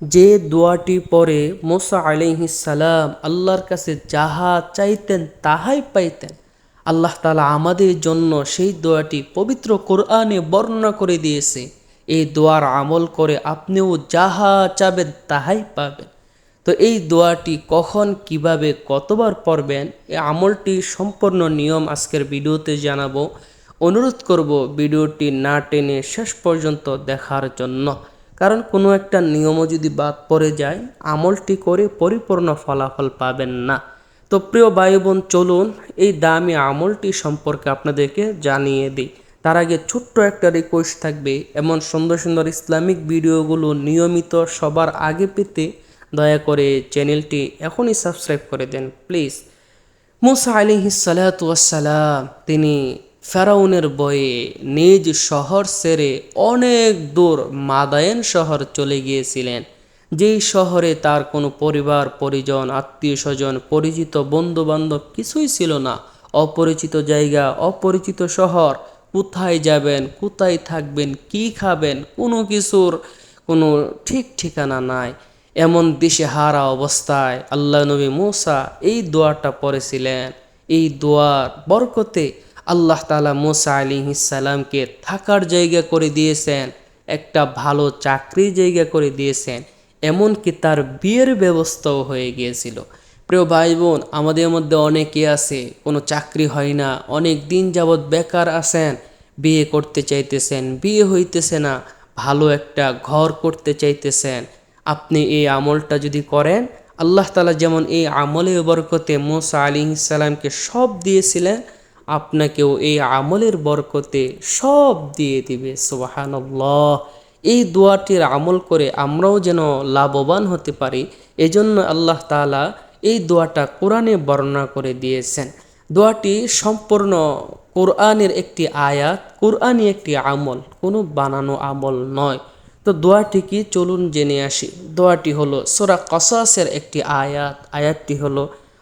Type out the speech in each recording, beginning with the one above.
যে দোয়াটি পরে মোসা সালাম আল্লাহর কাছে যাহা চাইতেন তাহাই পাইতেন। আল্লাহ তালা আমাদের জন্য সেই দোয়াটি পবিত্র কোরআনে বর্ণনা করে দিয়েছে। এই দোয়ার আমল করে আপনিও যাহা চাবেন তাহাই পাবেন। তো এই দোয়াটি কখন, কীভাবে, কতবার পড়বেন এই আমলটি সম্পূর্ণ নিয়ম আজকের ভিডিওতে জানাব। অনুরোধ করব ভিডিওটি না টেনে শেষ পর্যন্ত দেখার জন্য। কারণ কোনো একটা নিয়মও যদি বাদ পড়ে যায়, আমলটি করে পরিপূর্ণ ফলাফল পাবেন না। তো প্রিয় ভাই বোন চলুন এই দামি আমলটি সম্পর্কে আপনাদেরকে জানিয়ে দিই। তার আগে ছোট্ট একটা রিকোয়েস্ট থাকবে, এমন সুন্দর সুন্দর ইসলামিক ভিডিওগুলো নিয়মিত সবার আগে পেতে দয়া করে চ্যানেলটি এখনই সাবস্ক্রাইব করে দেন, প্লিজ। মুসা আলিহি সালাতাম তিনি ফেরাউনের বয়ে নিজ শহর সেরে অনেক দূর মাদায়েন শহর চলে গিয়েছিলেন। যেই শহরে তার কোনো পরিবার, পরিজন আত্মীয় স্বজন পরিচিত বন্ধু বান্ধব কিছুই ছিল না। অপরিচিত জায়গা, অপরিচিত শহর, কোথায় যাবেন, কোথায় থাকবেন, কি খাবেন, কোনো কিছুর কোনো ঠিক ঠিকানা নাই। এমন দিশে হারা অবস্থায় আল্লাহ নবী মুসা এই দোয়াটা পড়েছিলেন। এই দোয়ার বরকতে আল্লাহ তালা মোসা আলী সালামকে থাকার জায়গা করে দিয়েছেন, একটা ভালো চাকরির জায়গা করে দিয়েছেন, এমনকি তার বিয়ের ব্যবস্থাও হয়ে গিয়েছিল। প্রিয় ভাই বোন আমাদের মধ্যে অনেকে আছে, কোনো চাকরি হয় না, অনেক দিন যাবৎ বেকার আছেন, বিয়ে করতে চাইতেছেন, বিয়ে হইতেছে না, ভালো একটা ঘর করতে চাইতেছেন। আপনি এই আমলটা যদি করেন, আল্লাহ তালা যেমন এই আমলে বরকতে মোসা আলী ইসালামকে সব দিয়েছিলেন আপনাকেও এই আমলের বরকতে সব দিয়ে দিবে, সুবাহানল্লাহ। এই দোয়াটির আমল করে আমরাও যেন লাভবান হতে পারি, এজন্য আল্লাহ তালা এই দোয়াটা কোরআনে বর্ণনা করে দিয়েছেন। দোয়াটি সম্পূর্ণ কোরআনের একটি আয়াত, কোরআনই একটি আমল, কোনো বানানো আমল নয়। তো দোয়াটি কি? চলুন জেনে আসি। দোয়াটি হলো সোরা কসাসের একটি আয়াত, আয়াতটি হলো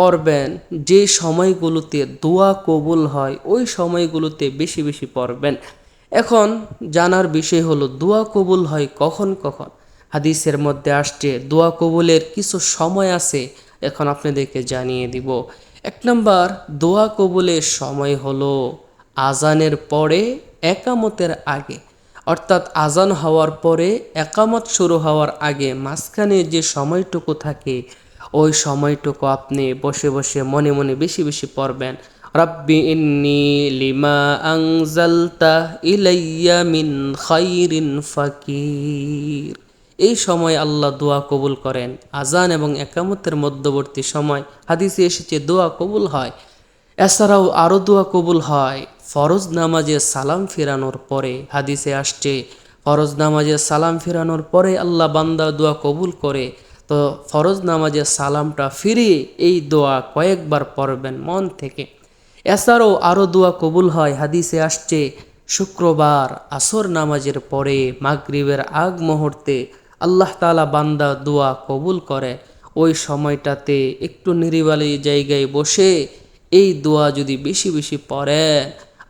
পড়বেন। যে সময়গুলোতে দোয়া কবুল হয়, ওই সময়গুলোতে বেশি বেশি পড়বেন। এখন জানার বিষয় হলো, দোয়া কবুল হয় কখন কখন? হাদিসের মধ্যে আসছে, দোয়া কবুলের কিছু সময় আছে, এখন আপনাদেরকে জানিয়ে দিব। এক নম্বর, দোয়া কবুলের সময় হলো আজানের পরে একামতের আগে। অর্থাৎ আজান হওয়ার পরে একামত শুরু হওয়ার আগে মাঝখানে যে সময়টুকু থাকে ওই সময়টুকু আপনি বসে বসে মনে মনে বেশি বেশি পড়বেন। রব্বি ইন্নি লিমা আংজালতা ইলাইয়া মিন খাইরিন ফাকির। এই সময় আল্লাহ দোয়া কবুল করেন। আজান এবং একামতের মধ্যবর্তী সময় হাদিসে এসেছে দোয়া কবুল হয়। এছাড়াও আরও দোয়া কবুল হয়। ফরজ নামাজে সালাম ফিরানোর পরে হাদিসে আসছে, ফরজ নামাজে সালাম ফিরানোর পরে আল্লাহ বান্দা দোয়া কবুল করে। তো ফরজ নামাজে সালামটা ফিরিয়ে এই দোয়া কয়েকবার পড়বেন মন থেকে। এছাড়াও আরও দোয়া কবুল হয়, হাদিসে আসছে, শুক্রবার আসর নামাজের পরে মাগরিবের আগ মুহূর্তে আল্লাহ তালা বান্দা দোয়া কবুল করে। ওই সময়টাতে একটু নিরিবালি জায়গায় বসে এই দোয়া যদি বেশি বেশি পড়ে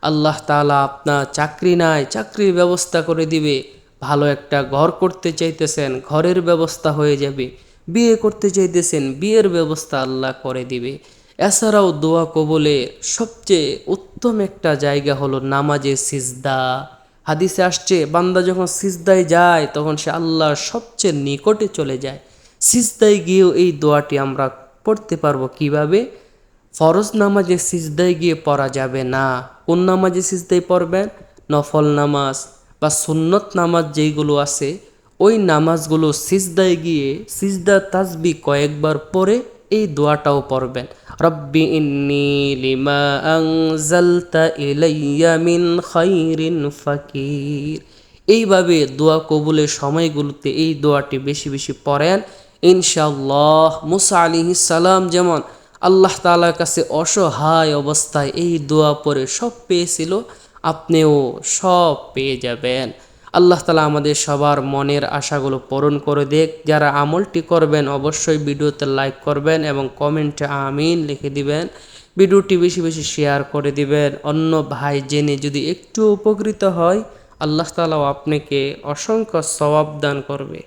আল্লাহ তালা আপনার চাকরি নাই, চাকরির ব্যবস্থা করে দিবে। ভালো একটা ঘর করতে চাইতেছেন, ঘরের ব্যবস্থা হয়ে যাবে। বিয়ে করতে চাইতেছেন, বিয়ের ব্যবস্থা আল্লাহ করে দিবে। এছাড়াও দোয়া কবলে সবচেয়ে উত্তম একটা জায়গা হলো নামাজে সিজদা। হাদিসে আসছে, বান্দা যখন সিজদায় যায়, তখন সে আল্লাহর সবচেয়ে নিকটে চলে যায়। সিজদায় গিয়েও এই দোয়াটি আমরা পড়তে পারব কীভাবে? ফরজ নামাজে সিজদায় গিয়ে পড়া যাবে না। কোন নামাজে সিজদায় পড়বেন? নফল নামাজ বা সুন্নত নামাজ যেইগুলো আছে ওই নামাজগুলো সিজদায় গিয়ে সিজদা তাজবি কয়েকবার পরে এই দোয়াটাও পড়বেন। রব্বি ইন্নি লিমা আংজালতা ইলাইয়া মিন খাইরিন ফাকির। এইভাবে দোয়া কবুলের সময়গুলোতে এই দোয়াটি বেশি বেশি পড়েন। ইনশাল্লাহ মুসা আলী সালাম যেমন আল্লাহ তালার কাছে অসহায় অবস্থায় এই দোয়া পরে সব পেয়েছিল, আপনিও সব পেয়ে যাবেন। আল্লাহ তালা আমাদের সবার মনের আশাগুলো পূরণ করে দেখ। যারা আমলটি করবেন অবশ্যই ভিডিওতে লাইক করবেন এবং কমেন্টে আমিন লিখে দিবেন। ভিডিওটি বেশি বেশি শেয়ার করে দিবেন। অন্য ভাই জেনে যদি একটু উপকৃত হয়, আল্লাহ তালাও আপনাকে অসংখ্য সবাব দান করবে।